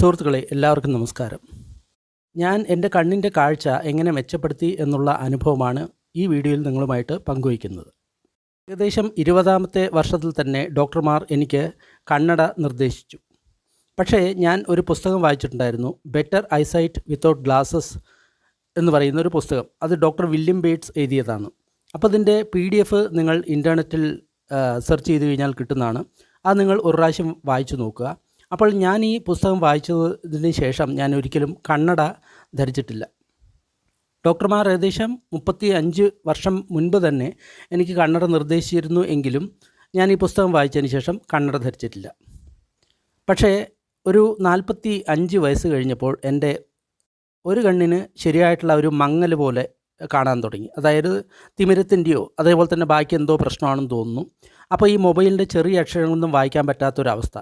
സുഹൃത്തുക്കളെ എല്ലാവർക്കും നമസ്കാരം. ഞാൻ എന്റെ കണ്ണിന്റെ കാഴ്ച എങ്ങനെ മെച്ചപ്പെടുത്തി എന്നുള്ള അനുഭവമാണ് ഈ വീഡിയോയിൽ നിങ്ങളുമായിട്ട് പങ്കുവയ്ക്കുന്നത്. ഏകദേശം ഇരുപതാമത്തെ വർഷത്തിൽ തന്നെ ഡോക്ടർമാർ എനിക്ക് കണ്ണട നിർദ്ദേശിച്ചു. പക്ഷേ ഞാൻ ഒരു പുസ്തകം വായിച്ചിട്ടുണ്ടായിരുന്നു ബെറ്റർ ഐസൈറ്റ് വിത്തൗട്ട് ഗ്ലാസസ് എന്ന് പറയുന്ന ഒരു പുസ്തകം. അത് ഡോക്ടർ വില്യം ബേറ്റ്സ് എഴുതിയതാണ്. അപ്പോൾ അതിന്റെ പി ഡി എഫ് നിങ്ങൾ ഇന്റർനെറ്റിൽ സെർച്ച് ചെയ്ത് കഴിഞ്ഞാൽ കിട്ടുന്നതാണ്. അത് നിങ്ങൾ ഒരു പ്രാവശ്യം വായിച്ചു നോക്കുക. അപ്പോൾ ഞാൻ ഈ പുസ്തകം വായിച്ചതിന് ശേഷം ഞാൻ ഒരിക്കലും കണ്ണട ധരിച്ചിട്ടില്ല. ഡോക്ടർമാർ ഏകദേശം മുപ്പത്തി അഞ്ച് വർഷം മുൻപ് തന്നെ എനിക്ക് കണ്ണട നിർദ്ദേശിച്ചിരുന്നു എങ്കിലും ഞാൻ ഈ പുസ്തകം വായിച്ചതിന് ശേഷം കണ്ണട ധരിച്ചിട്ടില്ല. പക്ഷേ ഒരു നാൽപ്പത്തി അഞ്ച് വയസ്സ് കഴിഞ്ഞപ്പോൾ എന്റെ ഒരു കണ്ണിന് ശരിയായിട്ടുള്ള ഒരു മങ്ങൽ പോലെ കാണാൻ തുടങ്ങി. അതായത് തിമിരത്തിന്റെയോ അതേപോലെ തന്നെ ബാക്കി എന്തോ പ്രശ്നമാണെന്ന് തോന്നുന്നു. അപ്പോൾ ഈ മൊബൈലിന്റെ ചെറിയ അക്ഷരങ്ങളൊന്നും വായിക്കാൻ പറ്റാത്തൊരവസ്ഥ.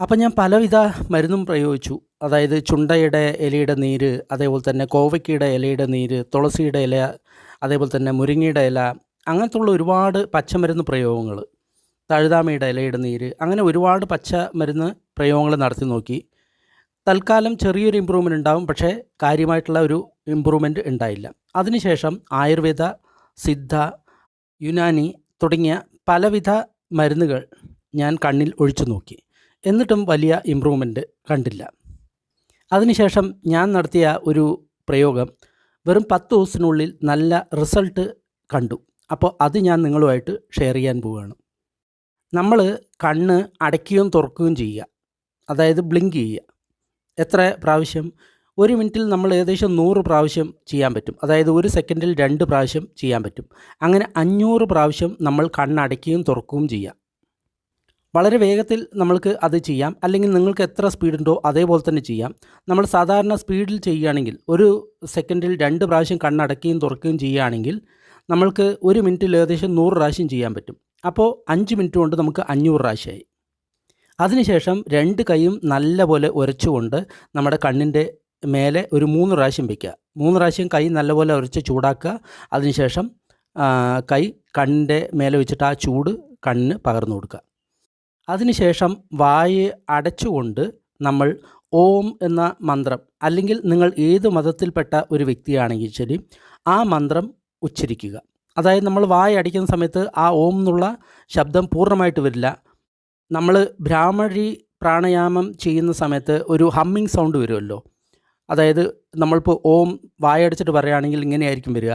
അപ്പം ഞാൻ പലവിധ മരുന്നും പ്രയോഗിച്ചു. അതായത് ചുണ്ടയുടെ ഇലയുടെ നീര് അതേപോലെ തന്നെ കോവയ്ക്കയുടെ ഇലയുടെ നീര് തുളസിയുടെ ഇല അതേപോലെ തന്നെ മുരിങ്ങയുടെ ഇല അങ്ങനത്തുള്ള ഒരുപാട് പച്ചമരുന്ന് പ്രയോഗങ്ങൾ തഴുതാമയുടെ ഇലയുടെ നീര് അങ്ങനെ ഒരുപാട് പച്ച മരുന്ന് പ്രയോഗങ്ങൾ നടത്തി നോക്കി. തൽക്കാലം ചെറിയൊരു ഇമ്പ്രൂവ്മെന്റ് ഉണ്ടാവും പക്ഷേ കാര്യമായിട്ടുള്ള ഒരു ഇമ്പ്രൂവ്മെന്റ് ഉണ്ടായില്ല. അതിനുശേഷം ആയുർവേദ സിദ്ധ യുനാനി തുടങ്ങിയ പലവിധ മരുന്നുകൾ ഞാൻ കണ്ണിൽ ഒഴിച്ചു നോക്കി. എന്നിട്ടും വലിയ ഇമ്പ്രൂവ്മെന്റ് കണ്ടില്ല. അതിനുശേഷം ഞാൻ നടത്തിയ ഒരു പ്രയോഗം വെറും പത്ത് ദിവസത്തിനുള്ളിൽ നല്ല റിസൾട്ട് കണ്ടു. അപ്പോൾ അത് ഞാൻ നിങ്ങളുമായിട്ട് ഷെയർ ചെയ്യാൻ പോവുകയാണ്. നമ്മൾ കണ്ണ് അടയ്ക്കുകയും തുറക്കുകയും ചെയ്യുക. അതായത് ബ്ലിങ്ക് ചെയ്യുക. എത്ര പ്രാവശ്യം? ഒരു മിനിറ്റിൽ നമ്മൾ ഏകദേശം നൂറ് പ്രാവശ്യം ചെയ്യാൻ പറ്റും. അതായത് ഒരു സെക്കൻഡിൽ രണ്ട് പ്രാവശ്യം ചെയ്യാൻ പറ്റും. അങ്ങനെ അഞ്ഞൂറ് പ്രാവശ്യം നമ്മൾ കണ്ണടയ്ക്കുകയും തുറക്കുകയും ചെയ്യാം വളരെ വേഗത്തിൽ നമ്മൾക്ക് അത് ചെയ്യാം. അല്ലെങ്കിൽ നിങ്ങൾക്ക് എത്ര സ്പീഡുണ്ടോ അതേപോലെ തന്നെ ചെയ്യാം. നമ്മൾ സാധാരണ സ്പീഡിൽ ചെയ്യുകയാണെങ്കിൽ ഒരു സെക്കൻഡിൽ രണ്ട് പ്രാവശ്യം കണ്ണടക്കുകയും തുറക്കുകയും ചെയ്യുകയാണെങ്കിൽ നമ്മൾക്ക് ഒരു മിനിറ്റിൽ ഏകദേശം നൂറ് പ്രാവശ്യം ചെയ്യാൻ പറ്റും. അപ്പോൾ അഞ്ച് മിനിറ്റ് കൊണ്ട് നമുക്ക് അഞ്ഞൂറ് പ്രാവശ്യമായി. അതിനുശേഷം രണ്ട് കൈയും നല്ലപോലെ ഉരച്ചുകൊണ്ട് നമ്മുടെ കണ്ണിന്റെ മേലെ ഒരു മൂന്ന് പ്രാവശ്യം വയ്ക്കുക മൂന്ന് പ്രാവശ്യം കൈ നല്ലപോലെ ഉരച്ച് ചൂടാക്കുക. അതിനുശേഷം കൈ കണ്ണിന്റെ മേലെ വെച്ചിട്ട് ആ ചൂട് കണ്ണിന് പകർന്നു കൊടുക്കുക. അതിനുശേഷം വായ അടച്ചുകൊണ്ട് നമ്മൾ ഓം എന്ന മന്ത്രം അല്ലെങ്കിൽ നിങ്ങൾ ഏത് മതത്തിൽപ്പെട്ട ഒരു വ്യക്തിയാണെങ്കിൽ ശരി ആ മന്ത്രം ഉച്ചരിക്കുക. അതായത് നമ്മൾ വായ അടിക്കുന്ന സമയത്ത് ആ ഓം എന്നുള്ള ശബ്ദം പൂർണമായിട്ട് വരില്ല. നമ്മൾ ബ്രാഹ്മഴി പ്രാണായാമം ചെയ്യുന്ന സമയത്ത് ഒരു ഹമ്മിങ് സൗണ്ട് വരുമല്ലോ. അതായത് നമ്മളിപ്പോൾ ഓം വായടച്ചിട്ട് പറയുകയാണെങ്കിൽ ഇങ്ങനെയായിരിക്കും വരിക.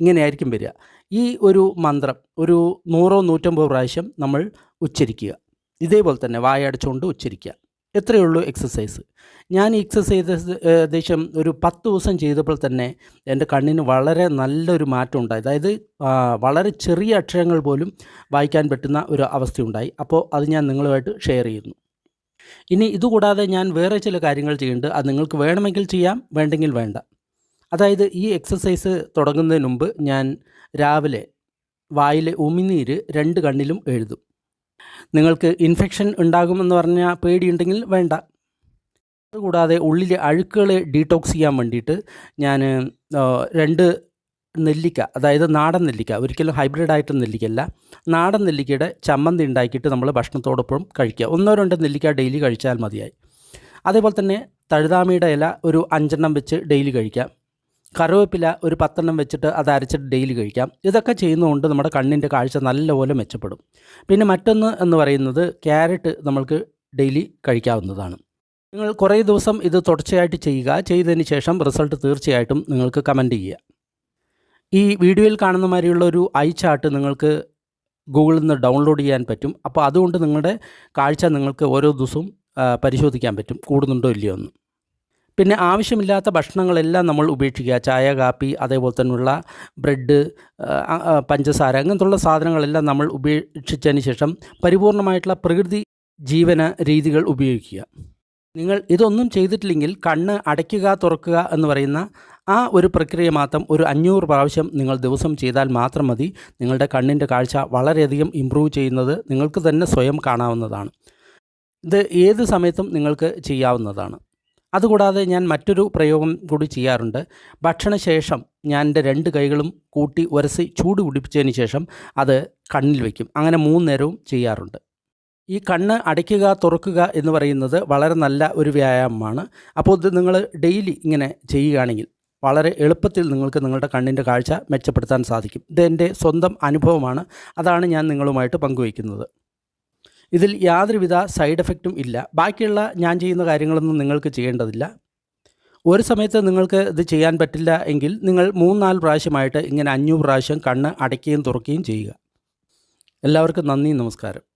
ഇങ്ങനെയായിരിക്കും വരിക. ഈ ഒരു മന്ത്രം ഒരു നൂറോ നൂറ്റമ്പത് പ്രാവശ്യം നമ്മൾ ഉച്ചരിക്കുക. ഇതേപോലെ തന്നെ വായടച്ചുകൊണ്ട് ഉച്ചരിക്കുക. എത്രയേ ഉള്ളൂ എക്സസൈസ് ഞാൻ ഈ എക്സസൈസ് ഏകദേശം ഒരു പത്ത് ദിവസം ചെയ്തപ്പോൾ തന്നെ എന്റെ കണ്ണിന് വളരെ നല്ലൊരു മാറ്റം ഉണ്ടായി. അതായത് വളരെ ചെറിയ അക്ഷരങ്ങൾ പോലും വായിക്കാൻ പറ്റുന്ന ഒരു അവസ്ഥയുണ്ടായി. അപ്പോൾ അത് ഞാൻ നിങ്ങളുമായിട്ട് ഷെയർ ചെയ്യുന്നു. ഇനി ഇതുകൂടാതെ ഞാൻ വേറെ ചില കാര്യങ്ങൾ ചെയ്യുന്നുണ്ട്. അത് നിങ്ങൾക്ക് വേണമെങ്കിൽ ചെയ്യാം വേണ്ടെങ്കിൽ വേണ്ട. അതായത് ഈ എക്സസൈസ് തുടങ്ങുന്നതിന് മുമ്പ് ഞാൻ രാവിലെ വായിലെ ഉമിനീര് രണ്ട് കണ്ണിലും എഴുതും. നിങ്ങൾക്ക് ഇൻഫെക്ഷൻ ഉണ്ടാകുമെന്ന് പറഞ്ഞാൽ പേടിയുണ്ടെങ്കിൽ വേണ്ട. അതുകൂടാതെ ഉള്ളിലെ അഴുക്കുകളെ ഡീടോക്സ് ചെയ്യാൻ വേണ്ടിയിട്ട് ഞാൻ രണ്ട് നെല്ലിക്ക അതായത് നാടൻ നെല്ലിക്ക ഒരിക്കലും ഹൈബ്രിഡ് ആയിട്ട് നെല്ലിക്കല്ല നാടൻ നെല്ലിക്കയുടെ ചമ്മന്തി ഉണ്ടാക്കിയിട്ട് നമ്മൾ ഭക്ഷണത്തോടൊപ്പം കഴിക്കുക. ഒന്നോ രണ്ടോ നെല്ലിക്ക ഡെയിലി കഴിച്ചാൽ മതിയായി. അതേപോലെ തന്നെ തഴുതാമയുടെ ഇല ഒരു അഞ്ചെണ്ണം വെച്ച് ഡെയിലി കഴിക്കാം. കറിവേപ്പില ഒരു പത്തെണ്ണം വെച്ചിട്ട് അത് അരച്ചിട്ട് ഡെയിലി കഴിക്കാം. ഇതൊക്കെ ചെയ്യുന്നതുകൊണ്ട് നമ്മുടെ കണ്ണിന്റെ കാഴ്ച നല്ലപോലെ മെച്ചപ്പെടും. പിന്നെ മറ്റൊന്ന് എന്ന് പറയുന്നത് ക്യാരറ്റ് നമ്മൾക്ക് ഡെയിലി കഴിക്കാവുന്നതാണ്. നിങ്ങൾ കുറേ ദിവസം ഇത് തുടർച്ചയായിട്ട് ചെയ്യുക. ചെയ്തതിന് ശേഷം റിസൾട്ട് തീർച്ചയായിട്ടും നിങ്ങൾക്ക് കമന്റ് ചെയ്യുക. ഈ വീഡിയോയിൽ കാണുന്ന മാതിരിയുള്ള ഒരു ഐ ചാർട്ട് നിങ്ങൾക്ക് ഗൂഗിളിൽ നിന്ന് ഡൗൺലോഡ് ചെയ്യാൻ പറ്റും. അപ്പോൾ അതുകൊണ്ട് നിങ്ങളുടെ കാഴ്ച നിങ്ങൾക്ക് ഓരോ ദിവസവും പരിശോധിക്കാൻ പറ്റും. കൂടുന്നുണ്ടോ ഇല്ലയോ എന്ന്. പിന്നെ ആവശ്യമില്ലാത്ത ഭക്ഷണങ്ങളെല്ലാം നമ്മൾ ഉപേക്ഷിക്കുക. ചായ കാപ്പി അതേപോലെ തന്നെയുള്ള ബ്രെഡ് പഞ്ചസാര അങ്ങനത്തുള്ള സാധനങ്ങളെല്ലാം നമ്മൾ ഉപേക്ഷിച്ചതിന് ശേഷം പരിപൂർണമായിട്ടുള്ള പ്രകൃതി ജീവന രീതികൾ ഉപയോഗിക്കുക. നിങ്ങൾ ഇതൊന്നും ചെയ്തിട്ടില്ലെങ്കിൽ കണ്ണ് അടയ്ക്കുക തുറക്കുക എന്ന് പറയുന്ന ആ ഒരു പ്രക്രിയ മാത്രം ഒരു അഞ്ഞൂറ് പ്രാവശ്യം നിങ്ങൾ ദിവസം ചെയ്താൽ മാത്രം മതി. നിങ്ങളുടെ കണ്ണിന്റെ കാഴ്ച വളരെയധികം ഇമ്പ്രൂവ് ചെയ്യുന്നത് നിങ്ങൾക്ക് തന്നെ സ്വയം കാണാവുന്നതാണ്. ഇത് ഏത് സമയത്തും നിങ്ങൾക്ക് ചെയ്യാവുന്നതാണ്. അതുകൂടാതെ ഞാൻ മറ്റൊരു പ്രയോഗം കൂടി ചെയ്യാറുണ്ട്. ഭക്ഷണശേഷം ഞാൻ എന്റെ രണ്ട് കൈകളും കൂട്ടി ഉരസി ചൂട് പിടിപ്പിച്ചതിന് ശേഷം അത് കണ്ണിൽ വയ്ക്കും അങ്ങനെ മൂന്ന് നേരവും ചെയ്യാറുണ്ട്. ഈ കണ്ണ് അടയ്ക്കുക തുറക്കുക എന്ന് പറയുന്നത് വളരെ നല്ല ഒരു വ്യായാമമാണ്. അപ്പോൾ ഇത് നിങ്ങൾ ഡെയിലി ഇങ്ങനെ ചെയ്യുകയാണെങ്കിൽ വളരെ എളുപ്പത്തിൽ നിങ്ങൾക്ക് നിങ്ങളുടെ കണ്ണിന്റെ കാഴ്ച മെച്ചപ്പെടുത്താൻ സാധിക്കും. ഇത് സ്വന്തം അനുഭവമാണ്. അതാണ് ഞാൻ നിങ്ങളുമായിട്ട് പങ്കുവയ്ക്കുന്നത്. ഇതിൽ യാതൊരുവിധ സൈഡ് എഫക്റ്റും ഇല്ല. ബാക്കിയുള്ള ഞാൻ ചെയ്യുന്ന കാര്യങ്ങളൊന്നും നിങ്ങൾക്ക് ചെയ്യേണ്ടതില്ല. ഒരു സമയത്ത് നിങ്ങൾക്ക് ഇത് ചെയ്യാൻ പറ്റില്ല എങ്കിൽ നിങ്ങൾ മൂന്നാൽ പ്രാവശ്യമായിട്ട് ഇങ്ങനെ അഞ്ഞൂറ് പ്രാവശ്യം കണ്ണ് അടയ്ക്കുകയും തുറക്കുകയും ചെയ്യുക. എല്ലാവർക്കും നന്ദി നമസ്കാരം.